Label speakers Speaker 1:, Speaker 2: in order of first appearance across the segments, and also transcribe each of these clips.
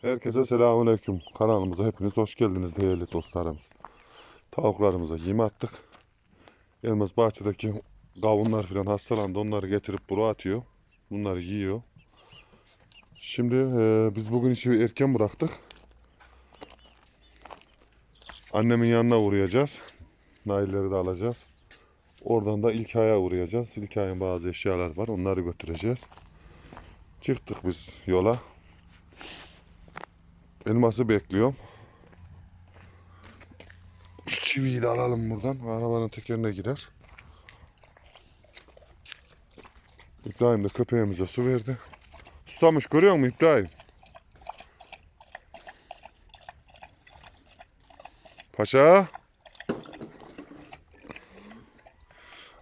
Speaker 1: Herkese selamünaleyküm. Kanalımıza hepiniz hoş geldiniz değerli dostlarımız. Tavuklarımıza yem attık. Elmas bahçedeki kavunlar falan hastalandı. Onları getirip buraya atıyor. Bunları yiyor. Şimdi e, biz bugün işi erken bıraktık. Annemin yanına uğrayacağız. Nailleri de alacağız. Oradan da İlkay'a uğrayacağız. İlkay'ın bazı eşyalar var. Onları götüreceğiz. Çıktık biz yola. Elması bekliyorum. Şu çiviyi de alalım buradan. Arabanın tekerine girer. İbrahim de köpeğimize su verdi. Susamış görüyor musun İbrahim? Paşa.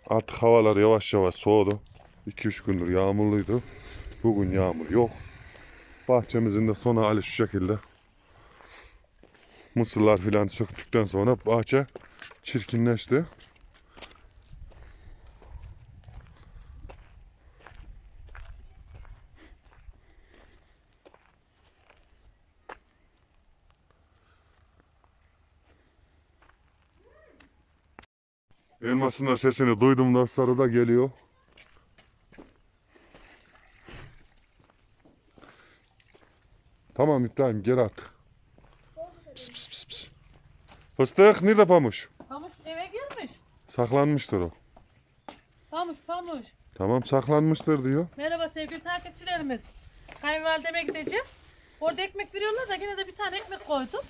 Speaker 1: Artık havalar yavaş yavaş soğudu. 2-3 gündür yağmurluydu. Bugün yağmur yok. Bahçemizin de sonu hali şu şekilde. Mısırlar filan söktükten sonra bahçe çirkinleşti. Elmasın da sesini duydum dostları da geliyor. Tamam İbrahim geri at. Pis pis pis. Fıstık nerede pamuş?
Speaker 2: Pamuş eve girmiş.
Speaker 1: Saklanmıştır o.
Speaker 2: Pamuş pamuş.
Speaker 1: Tamam saklanmıştır diyor.
Speaker 2: Merhaba sevgili takipçilerimiz. Kayınvalideme gideceğim. Orada ekmek veriyorlar da yine de bir tane ekmek koydum.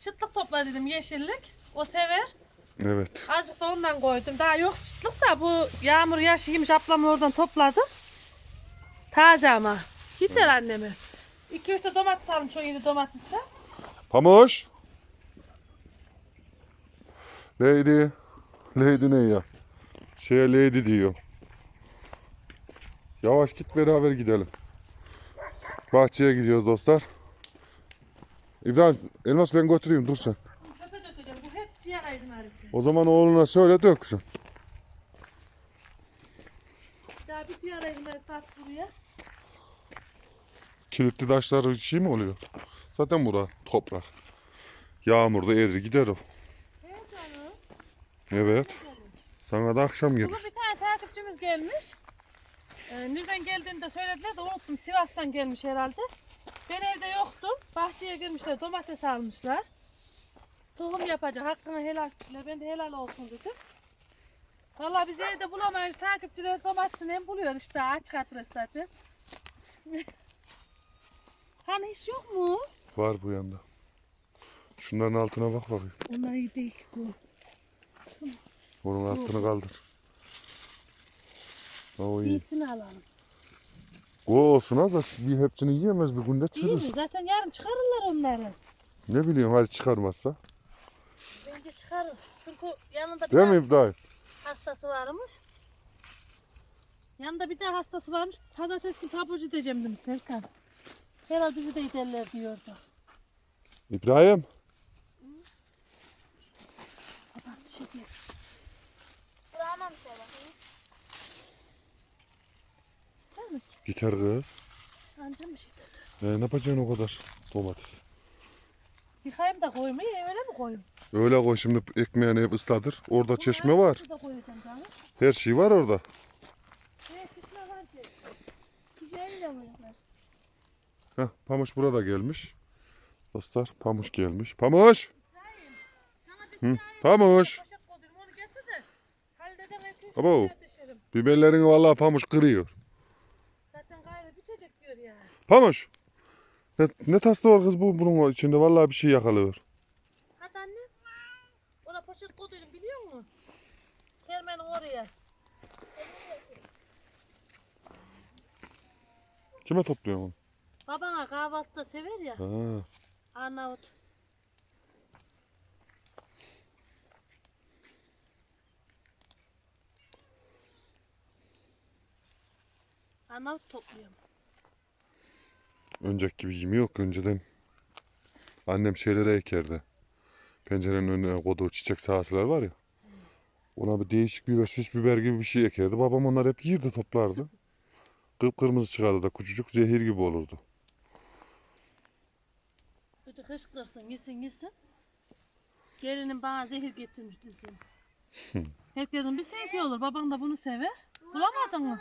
Speaker 2: Çıtlık topla dedim yeşillik. O sever.
Speaker 1: Evet.
Speaker 2: Azıcık da ondan koydum. Daha yok çıtlık da bu yağmur yaş yemiş ablamı oradan topladım. Taze ama. Yeter anneme. 2-3 de domates almış o yeni domatesler.
Speaker 1: Pamuş. Lady. Lady ne ya? Şeye lady diyor. Yavaş git beraber gidelim. Bahçeye gidiyoruz dostlar. İbrahim Elmas ben götüreyim dur sen. O zaman oğluna söyle döksün.
Speaker 2: Daha bir ciğer izmariti at buraya.
Speaker 1: Kilitli taşlar şey mi oluyor? Zaten bura toprak. Yağmurda erir gider o.
Speaker 2: Evet.
Speaker 1: Sana da akşam gelir.
Speaker 2: bir tane takipçimiz gelmiş. Ee, nereden geldiğini de söylediler de unuttum. Sivas'tan gelmiş herhalde. Ben evde yoktum. Bahçeye girmişler. Domates almışlar. Tohum yapacak. Hakkını helal ettiler. Ben de helal olsun dedim. Vallahi biz evde bulamayınca takipçiler domatesini hem buluyor işte aç adres zaten. hani hiç yok mu?
Speaker 1: Var bu yanda. Şunların altına bak bakayım.
Speaker 2: Onlar iyi değil ki bu.
Speaker 1: Onun altını kaldır. O iyi.
Speaker 2: İyisini alalım.
Speaker 1: O olsun az bir hepsini yiyemez bir günde
Speaker 2: İyi
Speaker 1: çürür.
Speaker 2: mi? Zaten yarın çıkarırlar onları.
Speaker 1: Ne bileyim hadi çıkarmazsa.
Speaker 2: Bence çıkarır. Çünkü yanında bir
Speaker 1: Değil mi İbrahim?
Speaker 2: hastası varmış. Yanında bir daha hastası varmış. Pazartesi günü taburcu edeceğim demiş Serkan. Herhalde bizi de giderler diyordu.
Speaker 1: İbrahim.
Speaker 3: Bulamam sana.
Speaker 2: Değil mi?
Speaker 1: Gitar kız.
Speaker 2: Anca şey dedi.
Speaker 1: Ee, ne yapacaksın o kadar domates?
Speaker 2: Yıkayayım da koyayım. İyi öyle mi koyayım?
Speaker 1: Öyle koy şimdi ekmeğini hep ısladır. Orada çeşme var.
Speaker 2: Burada koyacağım canım.
Speaker 1: Her şey var orada.
Speaker 2: Evet çeşme var ki. Çiçeğini de koyacaklar.
Speaker 1: Heh, Pamuş burada gelmiş. Dostlar Pamuş gelmiş. Pamuş. Hı, Pamuş. Abo. Biberlerini vallahi Pamuş kırıyor.
Speaker 2: Zaten gayrı bitecek diyor ya.
Speaker 1: Pamuş. Ne, ne taslı var kız bu bunun içinde vallahi bir şey yakalıyor.
Speaker 2: Hadi anne. Ona poşet koydum biliyor musun? Kermenin oraya.
Speaker 1: Kime topluyorsun onu?
Speaker 2: Babana kahvaltıda sever ya.
Speaker 1: Ha.
Speaker 2: Arnavut. Arnavut topluyorum.
Speaker 1: Önceki gibi yemi yok. Önceden annem şeylere ekerdi. Pencerenin önüne koyduğu çiçek sahasılar var ya. Ona bir değişik biber, süs biber gibi bir şey ekerdi. Babam onlar hep yirdi toplardı. Kıpkırmızı çıkardı da küçücük zehir gibi olurdu.
Speaker 2: Gıcık hışkırsın, yesin yesin. Gelinin bana zehir getirmiş desin. Herkesin bir sevdiği olur. Baban da bunu sever. Bulamadın mı?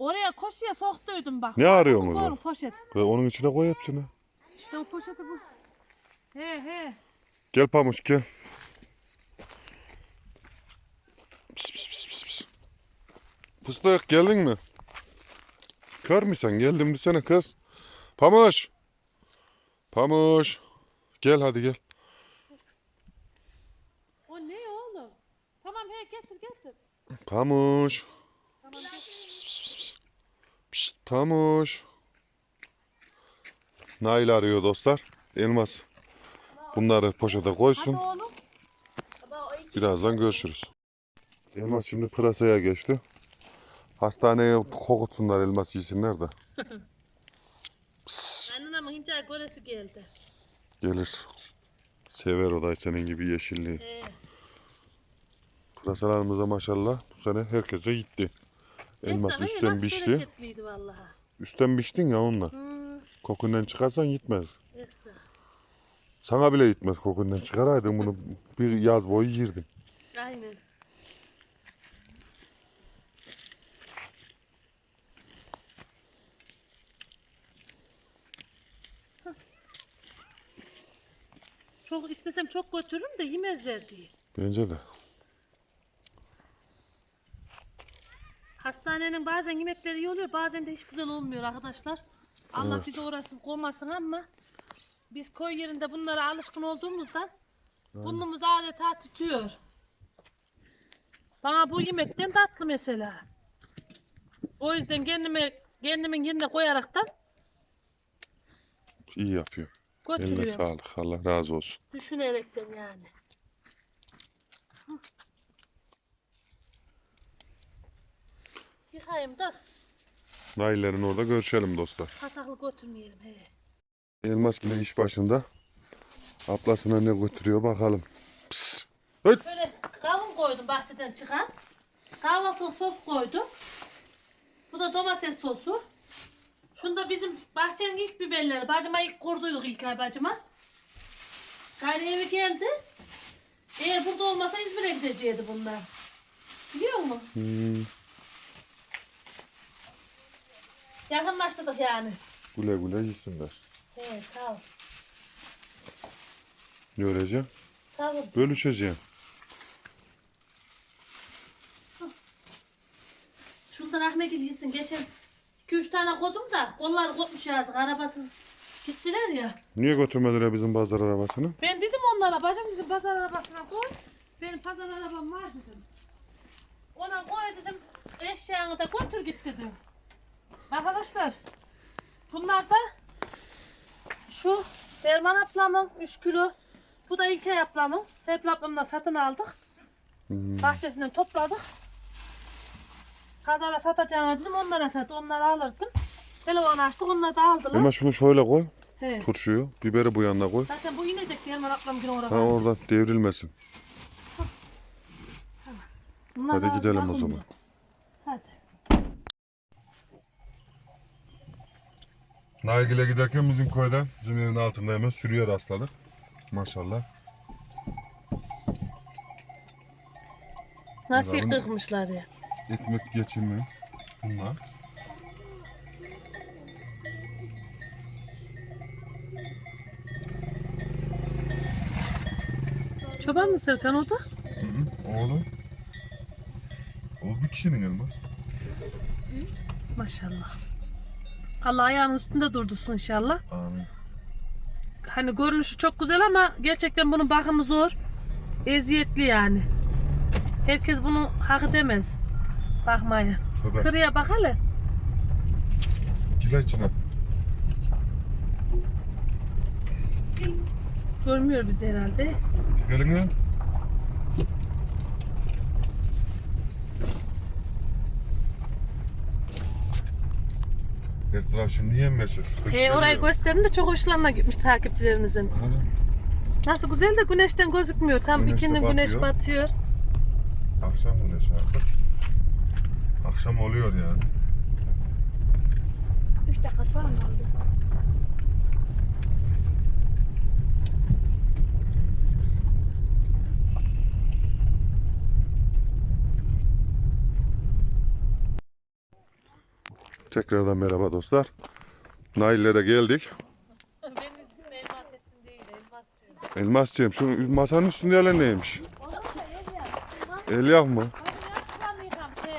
Speaker 2: Oraya koşuya soktuydum bak.
Speaker 1: Ne arıyorsun o zaman?
Speaker 2: poşet.
Speaker 1: Ve Onun içine koy hepsini.
Speaker 2: İşte o poşeti bu. He he.
Speaker 1: Gel Pamuç gel. Pis, pis, pis, pis, pis. Fıstık geldin mi? Kör müsen? Geldim desene kız. Pamuç. Pamuç. Gel hadi gel.
Speaker 2: O ne oğlum? Tamam he getir getir.
Speaker 1: Pamuç.
Speaker 2: Tamam, hadi.
Speaker 1: pis, pis, pis, pis, pis. Pamuç. Nail arıyor dostlar. Elmas. Bunları poşete koysun. Birazdan görüşürüz. Elmas şimdi pırasaya geçti. Hastaneye kokutsunlar elmas yesinler de.
Speaker 2: Göresi geldi.
Speaker 1: gelir. Sever o da senin gibi yeşilliği. Pırasalarımıza maşallah bu sene herkese gitti. Elmas
Speaker 2: Esra, he,
Speaker 1: üstten biçti. Üstten biçtin ya onunla.
Speaker 2: Hı,
Speaker 1: Kokundan çıkarsan gitmez.
Speaker 2: Esra.
Speaker 1: Sana bile gitmez kokundan çıkaraydın bunu bir yaz boyu yirdin.
Speaker 2: Aynen. Çok istesem çok götürürüm de yemezler diye.
Speaker 1: Bence de.
Speaker 2: Hastanenin bazen yemekleri iyi oluyor, bazen de hiç güzel olmuyor arkadaşlar. Allah
Speaker 1: Evet.
Speaker 2: bizi orasız koymasın ama biz köy yerinde bunlara alışkın olduğumuzdan burnumuz adeta tutuyor. Bana bu yemekten tatlı mesela. O yüzden kendime kendimin yerine koyaraktan
Speaker 1: İyi yapıyor. Eline
Speaker 2: götürüyorum.
Speaker 1: sağlık. Allah razı olsun.
Speaker 2: Düşünerekten yani. Yıkayayım da
Speaker 1: Nail'lerin orada görüşelim dostlar.
Speaker 2: pasaklı götürmeyelim. He.
Speaker 1: Elmas yine iş başında. Ablasına ne götürüyor bakalım. Pıs.
Speaker 2: Böyle kavun koydum bahçeden çıkan. Kahvaltılık sos koydum. Bu da domates sosu. Şunda bizim bahçenin ilk biberleri. Bacıma ilk kurduyduk ilk ay bacıma. Gayrı evi geldi. Eğer burada olmasa İzmir'e gidecekti bunlar. Biliyor musun?
Speaker 1: Hmm,
Speaker 2: Yakınlaştırdık yani.
Speaker 1: güle güle yesinler.
Speaker 2: He sağ ol.
Speaker 1: Ne öylece?
Speaker 2: Sağ ol.
Speaker 1: Bölüşeceğim.
Speaker 2: Şundan Ahmet gitsin. Geçen 2-3 tane koydum da onlar kopmuş yazık. Arabasız gittiler ya.
Speaker 1: Niye götürmediler bizim pazar arabasını?
Speaker 2: Ben dedim onlara bacım dedim pazar arabasına koy. Benim pazar arabam var dedim. Ona koy dedim eşyanı da götür git dedim. Arkadaşlar bunlar da şu Derman ablamın 3 kilo. Bu da İlkay ablamın. Serpil ablamla satın aldık.
Speaker 1: Hmm.
Speaker 2: Bahçesinden topladık. Kazara satacağını dedim onlara sat. Onları alırdım. Telefon açtık onlar da aldılar.
Speaker 1: Hemen şunu şöyle koy.
Speaker 2: He.
Speaker 1: Turşuyu, biberi bu yanına koy.
Speaker 2: Zaten bu inecek Derman ablam gün oraya.
Speaker 1: Ha oradan devrilmesin. Hadi gidelim o zaman.
Speaker 2: mı? Hadi.
Speaker 1: Nailgil'e giderken bizim köyden, bizim evin altında hemen sürüye rastladık. Maşallah.
Speaker 2: Nasıl
Speaker 1: Bakalım.
Speaker 2: yıkıkmışlar ya.
Speaker 1: Ekmek geçimi bunlar.
Speaker 2: Çoban mı Serkan o da?
Speaker 1: Hı hı. Oğlum. O bir kişinin elmas.
Speaker 2: Maşallah. Allah ayağının üstünde durdursun inşallah.
Speaker 1: Amin.
Speaker 2: Hani görünüşü çok güzel ama gerçekten bunun bakımı zor. Eziyetli yani. Herkes bunu hak edemez. Bakmaya.
Speaker 1: Tövbe.
Speaker 2: Kırıya bak hele.
Speaker 1: Gel içine.
Speaker 2: Görmüyor bizi herhalde.
Speaker 1: Çık elini. Taraf şimdi yemyeşil. Kış
Speaker 2: He, orayı
Speaker 1: geliyor.
Speaker 2: gösterin de çok hoşlarına gitmiş takipçilerimizin.
Speaker 1: Aynen.
Speaker 2: Nasıl güzel de güneşten gözükmüyor. Tam
Speaker 1: Güneş de
Speaker 2: ikinin güneş
Speaker 1: batıyor.
Speaker 2: batıyor.
Speaker 1: Akşam güneşi artık. Akşam oluyor yani.
Speaker 3: 3 dakika falan kaldı.
Speaker 1: Tekrardan merhaba dostlar. Nail'le de geldik.
Speaker 4: Benim ismim Elmasettin değil, Elmasçı.
Speaker 1: Elmasçığım şu masanın üstünde yalan neymiş? Elyaf mı?
Speaker 4: Şey.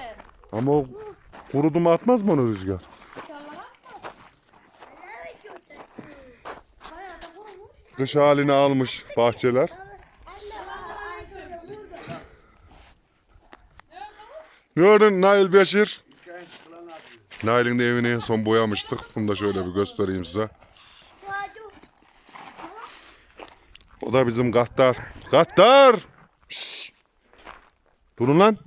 Speaker 1: Ama o kurudu mu atmaz mı onu rüzgar? Kış halini almış bahçeler. Gördün Nail Beşir? Nail'in evini en son boyamıştık. Bunu da şöyle bir göstereyim size. O da bizim Gattar. Gattar! Şşş! Durun lan.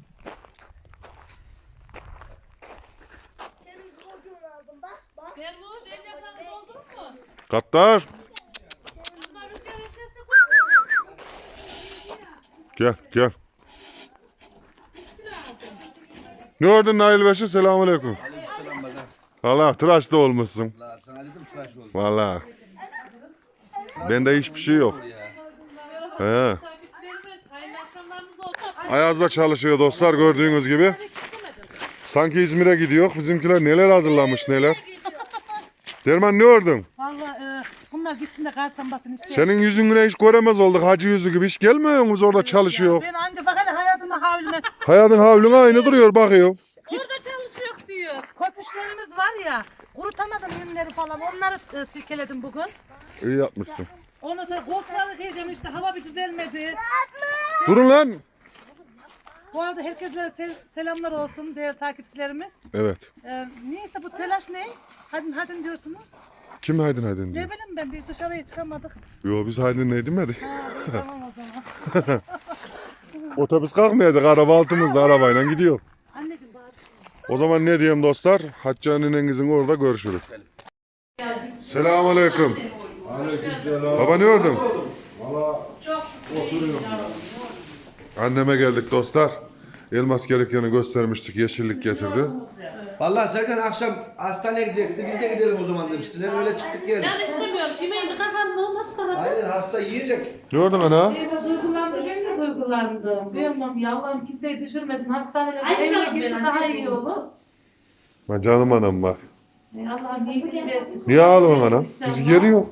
Speaker 1: Gattar! Gel gel. Gördün Nail Beşir? Selamünaleyküm.
Speaker 5: Selam bacım.
Speaker 1: Valla tıraş da olmuşsun.
Speaker 5: La sana dedim tıraş ol.
Speaker 1: Valla. Bende hiçbir şey yok. He.
Speaker 4: takipçilerimiz, hayırlı akşamlarınız olsun.
Speaker 1: Ayaz'da çalışıyor dostlar gördüğünüz gibi. Sanki İzmir'e gidiyor. Bizimkiler neler hazırlamış neler. Derman ne gördün?
Speaker 4: Valla e, bunlar gitsin de karsan basın işte.
Speaker 1: Senin yüzüne hiç göremez olduk. Hacı yüzü gibi hiç gelmiyor musunuz orada çalışıyor.
Speaker 4: Ben anca bak hele hayatımda havlüne
Speaker 1: Hayatın havlun aynı duruyor bakıyor.
Speaker 4: Orada çalışıyor diyor. Köpüşlerimiz var ya. Kurutamadım yünleri falan. Onları e, silkeledim bugün.
Speaker 1: İyi yapmışsın.
Speaker 4: Ondan sonra koltukları yiyeceğim işte hava bir düzelmedi.
Speaker 1: Durun lan.
Speaker 4: Bu arada herkese sel- selamlar olsun değerli takipçilerimiz.
Speaker 1: Evet.
Speaker 4: Ee, neyse bu telaş ne? Hadi hadi diyorsunuz.
Speaker 1: Kim haydin haydin diyor.
Speaker 4: Ne bileyim ben biz dışarıya çıkamadık.
Speaker 1: Yo biz haydin ne demedik.
Speaker 4: Ha, iyi, tamam o zaman.
Speaker 1: Otobüs kalkmayacak. Araba altımızda arabayla gidiyor. O zaman ne diyeyim dostlar? Hacı annenizin orada görüşürüz. Selamünaleyküm. Baba ne gördün? Anneme geldik dostlar. Elmas gerekeni göstermiştik. Yeşillik getirdi.
Speaker 5: Vallahi Serkan akşam hastaneye gidecekti. Biz de gidelim o zaman demiştiler. Öyle çıktık geldik.
Speaker 2: Ben istemiyorum. Şimence kalkar mı? Nasıl kalkacak?
Speaker 5: Aynen hasta yiyecek.
Speaker 1: Ne gördün ana?
Speaker 4: Duygulandım. Bilmem ya Allah'ım kimseyi düşürmesin. Hastanelere
Speaker 2: Ay,
Speaker 4: evine
Speaker 2: canım benim,
Speaker 4: daha
Speaker 2: anneciğim.
Speaker 4: iyi olur.
Speaker 1: Ben canım anam bak.
Speaker 4: Ey Allah'ım iyiliğini versin.
Speaker 1: Niye ağlıyorsun anam? Biz yeri yok.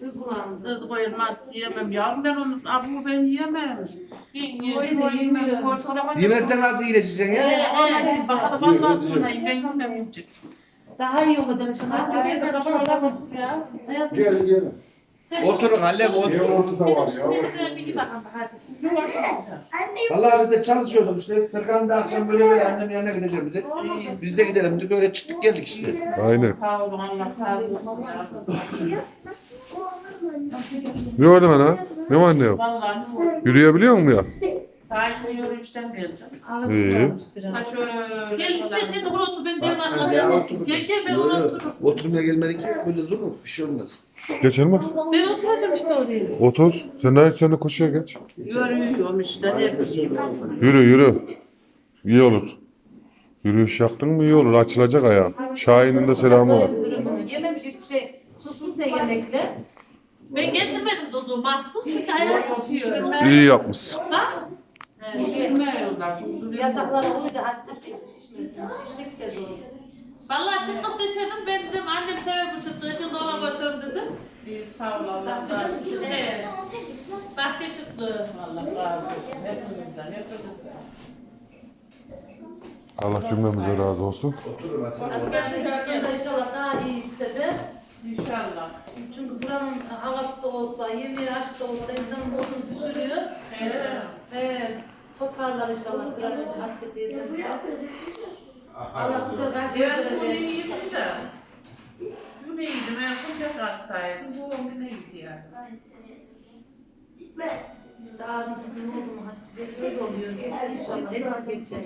Speaker 4: Duygulandı.
Speaker 6: Kız koyulmaz yiyemem yavrum ben onu abu ben yiyemem.
Speaker 4: Yeşil de yemiyorum.
Speaker 5: Yemezsen nasıl iyileşeceksin ya?
Speaker 6: Ee, bakalım vallahi sonra ben yemem hiç.
Speaker 4: Daha iyi olacak şimdi. Hatta bir de kapatalım ya. Ayaz.
Speaker 5: Oturun Hallem otur.
Speaker 4: Biz bir bakalım hadi.
Speaker 5: Vallahi biz de çalışıyorduk işte. Serkan da akşam böyle böyle annem yanına gideceğim dedi. Biz de gidelim dedi. Böyle çıktık geldik işte.
Speaker 1: Aynen.
Speaker 6: Sağ olun Allah razı olsun.
Speaker 1: Ne ana? Ne var ne yok?
Speaker 6: Vallahi ne oldu?
Speaker 1: Yürüyebiliyor musun ya?
Speaker 6: Daim yürüyüşten geldim.
Speaker 1: İyi.
Speaker 6: Ha şöyle.
Speaker 4: Gel işte sen de buraya otur ben diyorum
Speaker 5: Bak, ya,
Speaker 4: arkadaşlar.
Speaker 5: otur.
Speaker 4: Gel gel ben
Speaker 5: Yo, yo.
Speaker 4: otururum.
Speaker 5: Oturmaya gelmedik ki böyle durur. Bir şey olmaz.
Speaker 1: Geçilmez.
Speaker 4: Ben oturacağım işte oraya.
Speaker 1: Otur. Sen de sen de koşuya geç.
Speaker 6: Yürüyorum işte ne bileyim.
Speaker 1: Yürü yürü. İyi olur. Yürüyüş yaptın mı iyi olur. Açılacak ayağın. Şahin'in de selamı var.
Speaker 4: Durumunu yememiş hiçbir şey. Susuzsa yemekle. Ben getirmedim dozu mahsus çünkü ayağı şişiyor.
Speaker 1: İyi yapmışsın.
Speaker 4: Bak. Şey,
Speaker 6: Yürümüyorlar.
Speaker 4: yasaklar uydu hatta şişmesin. Şişlik de zor.
Speaker 2: Vallahi çıtlık düşürdüm. Ben dedim annem sever bu çıtlığı. Çıtlığı ona götürün dedim.
Speaker 6: İyi sağ ol Allah razı olsun.
Speaker 2: Evet. Bahçe çıtlığı.
Speaker 6: Allah razı olsun. Hepinizden hepinizden.
Speaker 1: Allah cümlemize razı olsun.
Speaker 5: Oturun hadi.
Speaker 4: Askerlik çıktığında inşallah daha iyi hisseder.
Speaker 6: İnşallah.
Speaker 4: Çünkü buranın havası da olsa, yemeği aç da olsa insanın modunu düşürüyor.
Speaker 6: Evet.
Speaker 4: Evet. Toparlar inşallah bir an önce Hatice teyzemiz de. Allah güzel kalp
Speaker 6: Ben bunu
Speaker 4: versin.
Speaker 6: iyiydim de. Bu neydi? Ben kucak hastaydım. Bu onu neydi yani?
Speaker 4: İşte abi sizin oldu mu Hatice? Öyle oluyor. Geçer inşallah. Hepsi geçer.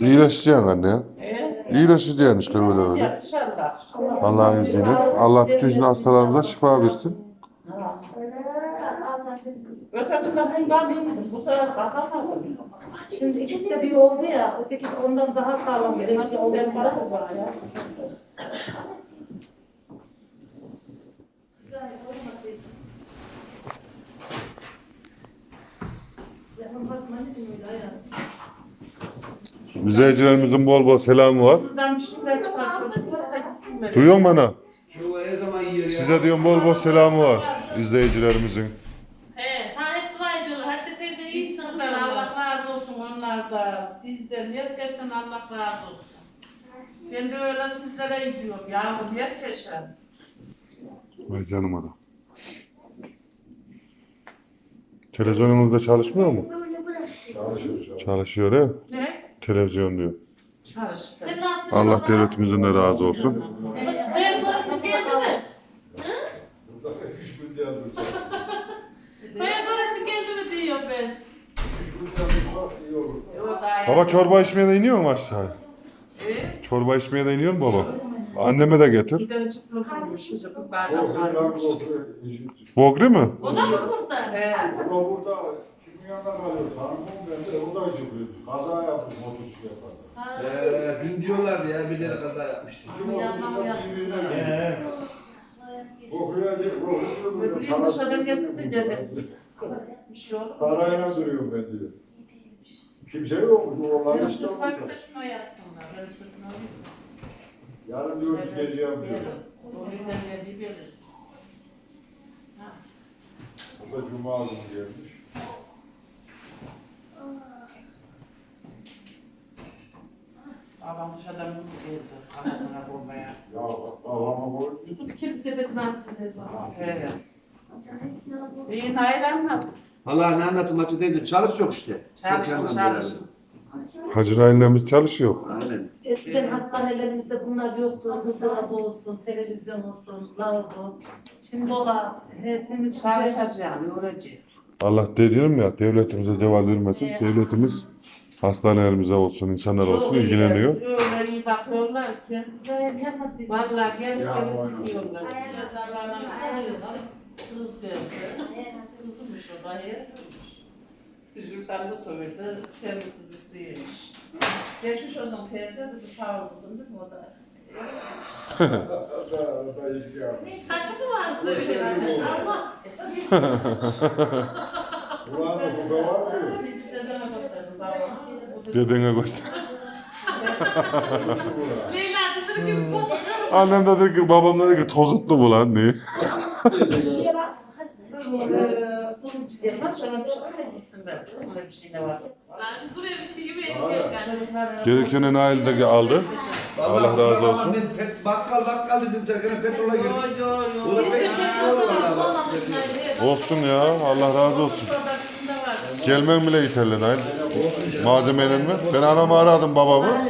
Speaker 1: İyileşeceksin anne ya.
Speaker 6: Evet.
Speaker 1: İyileşeceksin işte öyle öyle.
Speaker 6: İnşallah.
Speaker 1: Allah'ın izniyle. Allah bütün hastalarımıza şifa versin.
Speaker 6: Ötekinde bundan iyiymiş. Bu sefer kalkamadım.
Speaker 4: Şimdi ikisi de bir oldu ya. Öteki ondan daha sağlam. Benimki oldu.
Speaker 6: Sen bana bana ya.
Speaker 1: İzleyicilerimizin bol bol selamı var. Duyuyor musun bana? Size diyorum bol bol selamı var izleyicilerimizin.
Speaker 3: He, sana hep dua ediyorlar. Hatice teyze iyisin.
Speaker 6: Gitsinler Allah razı olsun onlardan. Sizden herkesten Allah razı olsun. Ben de öyle sizlere gidiyorum yavrum herkese.
Speaker 1: Vay canım adam. Televizyonunuzda çalışmıyor mu? Çalışıyor he?
Speaker 6: Ne?
Speaker 1: Televizyon diyor.
Speaker 6: Çalıştı.
Speaker 3: Sen ne yaptın?
Speaker 1: Allah devletimizin de razı olsun.
Speaker 3: Hayır, burası geldi mi? Hayır, burası geldi mi diyor ben.
Speaker 6: O da
Speaker 1: Baba çorba içmeye de iniyor mu aşağıya? Çorba içmeye de iniyor mu baba? Anneme de getir.
Speaker 6: bir de çıplık olmuş, çıplık bardak varmış.
Speaker 1: Bogri mi?
Speaker 3: O da mı burada?
Speaker 6: He.
Speaker 7: burada kimin yanında kalıyor? Tanımam ben de o da çıkıyor. Kaza yapmış motosiklet kaza.
Speaker 5: Ee, dün diyorlardı ya birileri kaza yapmıştı.
Speaker 7: Kim motosiklet birbirine Kokuya değil, kokuya
Speaker 6: dışarıdan getirdi dedi. Bir şey olur.
Speaker 7: Parayla sürüyorum ben diyor. Kimse yokmuş,
Speaker 6: Sen
Speaker 7: işte
Speaker 6: farklı şuna yatsınlar. Ben sırtına alayım.
Speaker 7: Yarın diyor diyor.
Speaker 6: Verin. O yüzden verdiği veririz.
Speaker 7: O da cuma günü gelmiş.
Speaker 6: Babam dışarıdan mutlu geldi. Anasına bulmaya.
Speaker 7: Ya babama koy.
Speaker 3: Kim sepetini attı dedi.
Speaker 6: He. İyi Nail anlat.
Speaker 5: Valla ne anlatayım Hacı teyze çalışıyor işte.
Speaker 6: Çalışın
Speaker 5: Serkan'la beraber.
Speaker 1: Hacı Nail'imiz çalışıyor.
Speaker 5: Aynen.
Speaker 4: Eskiden hastanelerimizde bunlar yoktu. Buzdolabı olsun, televizyon olsun, lavabo. Şimdi ola he, temiz güzel.
Speaker 6: Çalışacağım, yoracağım.
Speaker 1: Allah dediğim ya devletimize zeval vermesin. Devletimiz hastanelerimize olsun, insanlar olsun ilgileniyor.
Speaker 6: Öyle iyi bakıyorlar ki. Vallahi gel gelip
Speaker 7: oyna.
Speaker 6: gidiyorlar. Biraz zamanla sayıyorlar. Kız geldi. Kızmış o dayı. Çocuklar da tuvirdi. Sevgi kızı değilmiş. Geçmiş olsun teyze dedi sağ ol kızım değil mi o da?
Speaker 7: O da, o da ilgi yapmış.
Speaker 3: Saçı mı vardı öyle?
Speaker 6: Ama
Speaker 7: Ulan da bu da var
Speaker 6: hiç dedene gösterdim babama. Bu da-
Speaker 1: Dedene göster.
Speaker 3: Leyla dedi ki bu
Speaker 1: Annem de dedi ki babam dedi ki tozutlu bu lan diye.
Speaker 6: Yılmaz şöyle bir şey var gitsin be. Öyle bir şey de var.
Speaker 3: Biz buraya bir şey yemeyelim geldik.
Speaker 6: Çocuklar-
Speaker 1: Gerekeni Nail de aldı. Allah razı olsun.
Speaker 5: Ben pet, bakkal bakkal dedim Serkan'a petrola da pek şimdi.
Speaker 1: Olsun ya Allah razı olsun. Gelmem bile yeterli Nail. Malzemeyle mi? Ben anamı aradım babamı.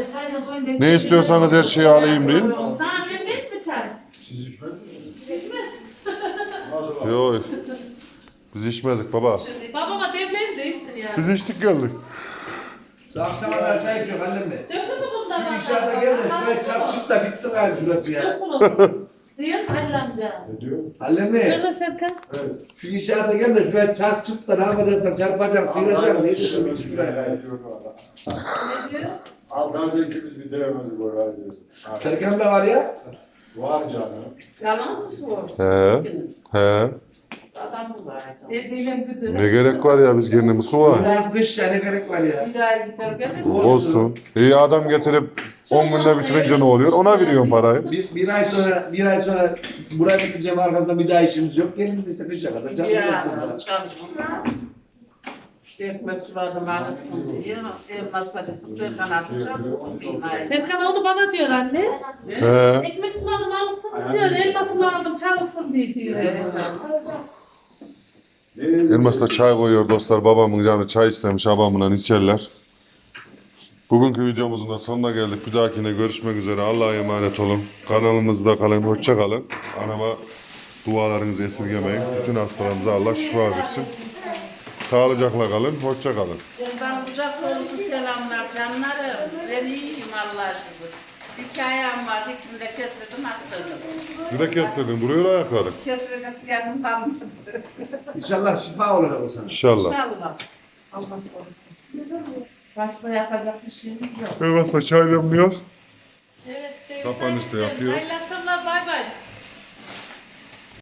Speaker 1: Ne istiyorsanız her şeyi alayım deyin.
Speaker 3: Sana cemlet mi çay?
Speaker 7: Siz içmediniz mi? Nasıl
Speaker 1: Yok. Biz içmedik baba.
Speaker 3: Babama devleyin değilsin ya.
Speaker 1: Biz içtik geldik.
Speaker 5: Akşama da çay içiyor annem de.
Speaker 3: Döktün mü bundan?
Speaker 5: Şu inşaata gel de şuraya çık da bitsin gayrı şurası ya.
Speaker 4: Duyuyor musun Halil amca?
Speaker 7: Ne diyor?
Speaker 5: Annem ne?
Speaker 2: Nerede Serkan?
Speaker 5: Şu inşaata gel de şuraya çık da ne yapacaksın çarpacaksın sıyıracaksın. Ne diyorsun bitti şuraya.
Speaker 6: Ne diyor?
Speaker 7: Altan ikimiz bitiremedik orayı diyor. Ha,
Speaker 5: Serkan da var ya.
Speaker 7: Var canım.
Speaker 6: Yalnız mısın orada?
Speaker 1: He. He.
Speaker 2: Bir
Speaker 1: Ne gerek var ya biz kendimiz su var.
Speaker 5: Biraz dış ya ne gerek var ya.
Speaker 6: Bir ay gider gelir.
Speaker 1: Olsun. İyi adam getirip 10 günde bitirince ne oluyor? Ona veriyorum parayı.
Speaker 5: Bir, bir ay sonra bir ay sonra buraya bitince arkasında bir daha işimiz yok. Gelimiz işte kışa kadar.
Speaker 6: Ya
Speaker 5: çalışıyoruz.
Speaker 6: çalışın. İşte ekmek suladım arasın diye. Elmasla desin. Serkan çalışsın diye.
Speaker 2: Serkan onu bana diyor anne.
Speaker 1: He.
Speaker 2: Ekmek sumadım alsın diyor. Elmasını aldım çalışsın diye diyor.
Speaker 6: Evet canım.
Speaker 1: Elmas'ta çay koyuyor dostlar. Babamın canı çay istemiş. Babamla içerler. Bugünkü videomuzun da sonuna geldik. Bir dahakine görüşmek üzere. Allah'a emanet olun. Kanalımızda kalın. Hoşça kalın. Anama dualarınızı esirgemeyin. Bütün hastalarımıza Allah şifa versin. Sağlıcakla kalın. Hoşça kalın.
Speaker 6: Buradan kucak dolusu selamlar canlarım. Ben iyiyim Allah'a şükür. Bir ayağım vardı ikisini de kestirdim attırdım.
Speaker 1: Direkt kestirdin. Duruyor ayakları.
Speaker 6: Kesilecek yanım kalmadı.
Speaker 5: İnşallah şifa olacak o sana.
Speaker 1: İnşallah.
Speaker 6: İnşallah. Allah korusun. Başka yapacak bir şeyimiz yok.
Speaker 1: Elmas'la çay demliyor.
Speaker 3: Evet sevgili
Speaker 1: Kapanış da yapıyor.
Speaker 3: Hayırlı akşamlar bay bay.